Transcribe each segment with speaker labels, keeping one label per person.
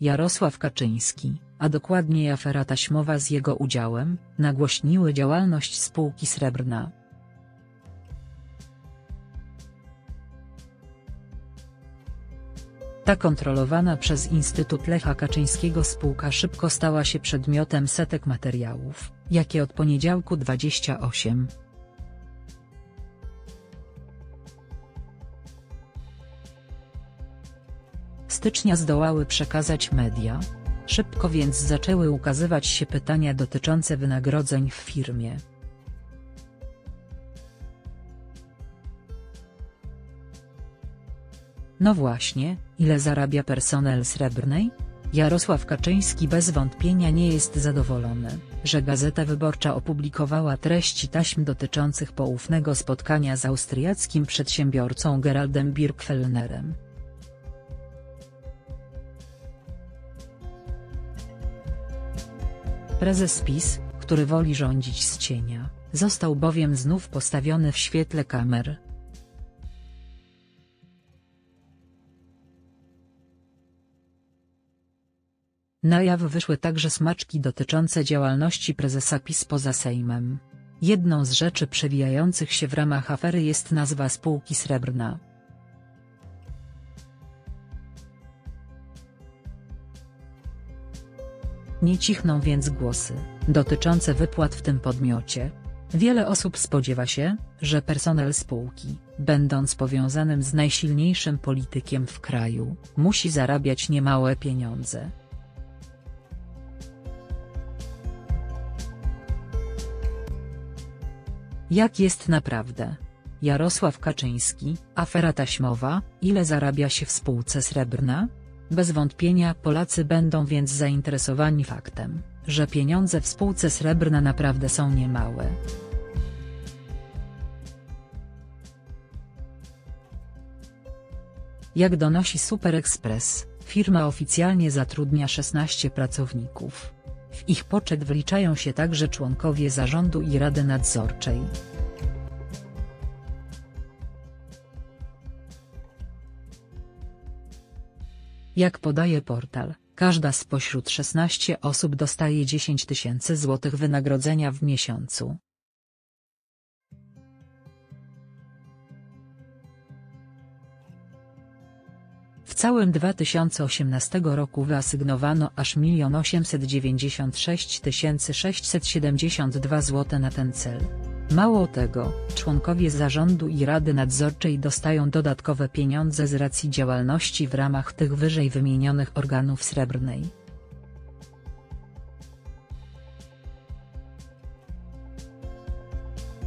Speaker 1: Jarosław Kaczyński, a dokładniej afera taśmowa z jego udziałem, nagłośniły działalność spółki Srebrna. Ta kontrolowana przez Instytut Lecha Kaczyńskiego spółka szybko stała się przedmiotem setek materiałów, jakie od poniedziałku 28 stycznia zdołały przekazać media. Szybko więc zaczęły ukazywać się pytania dotyczące wynagrodzeń w firmie. No właśnie, ile zarabia personel Srebrnej? Jarosław Kaczyński bez wątpienia nie jest zadowolony, że Gazeta Wyborcza opublikowała treści taśm dotyczących poufnego spotkania z austriackim przedsiębiorcą Geraldem Birkfellnerem. Prezes PiS, który woli rządzić z cienia, został bowiem znów postawiony w świetle kamer. Na jaw wyszły także smaczki dotyczące działalności prezesa PiS poza Sejmem. Jedną z rzeczy przewijających się w ramach afery jest nazwa spółki Srebrna. Nie cichną więc głosy, dotyczące wypłat w tym podmiocie. Wiele osób spodziewa się, że personel spółki, będąc powiązanym z najsilniejszym politykiem w kraju, musi zarabiać niemałe pieniądze. Jak jest naprawdę? Jarosław Kaczyński, afera taśmowa, ile zarabia się w spółce Srebrna? Bez wątpienia Polacy będą więc zainteresowani faktem, że pieniądze w spółce Srebrna naprawdę są niemałe. Jak donosi Super Express, firma oficjalnie zatrudnia 16 pracowników. W ich poczet wliczają się także członkowie zarządu i rady nadzorczej. Jak podaje portal, każda spośród 16 osób dostaje 10 tysięcy złotych wynagrodzenia w miesiącu. W całym 2018 roku wyasygnowano aż 1 896 672 zł na ten cel. Mało tego, członkowie zarządu i rady nadzorczej dostają dodatkowe pieniądze z racji działalności w ramach tych wyżej wymienionych organów srebrnej.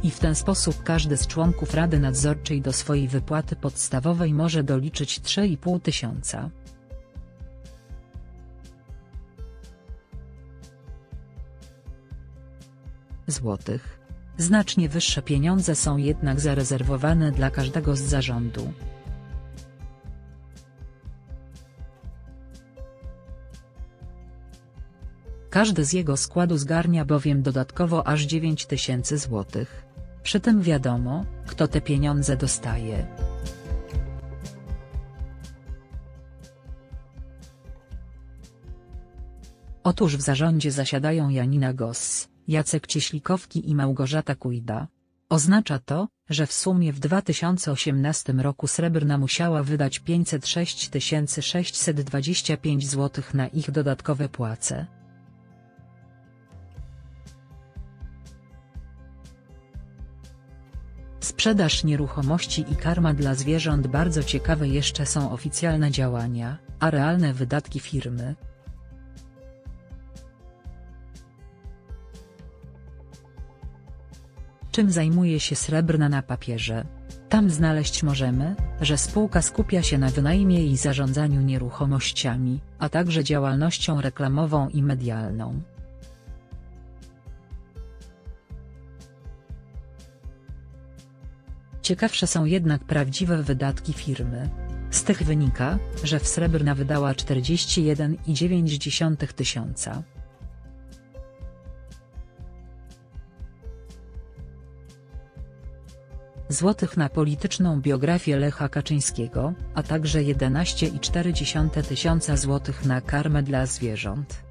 Speaker 1: I w ten sposób każdy z członków Rady Nadzorczej do swojej wypłaty podstawowej może doliczyć 3,5 tysiąca. złotych. Znacznie wyższe pieniądze są jednak zarezerwowane dla każdego z zarządu. Każdy z jego składu zgarnia bowiem dodatkowo aż 9 tysięcy złotych. Przy tym wiadomo, kto te pieniądze dostaje. Otóż w zarządzie zasiadają Janina Goss, Jacek Cieślikowski i Małgorzata Kujda. Oznacza to, że w sumie w 2018 roku Srebrna musiała wydać 506 625 zł na ich dodatkowe płace. Sprzedaż nieruchomości i karma dla zwierząt bardzo ciekawe jeszcze są oficjalne działania, a realne wydatki firmy, czym zajmuje się Srebrna na papierze. Tam znaleźć możemy, że spółka skupia się na wynajmie i zarządzaniu nieruchomościami, a także działalnością reklamową i medialną. Ciekawsze są jednak prawdziwe wydatki firmy. Z tych wynika, że w Srebrna wydała 41,9 tysiąca. Zł na polityczną biografię Lecha Kaczyńskiego, a także 11,4 tysiąca złotych na karmę dla zwierząt.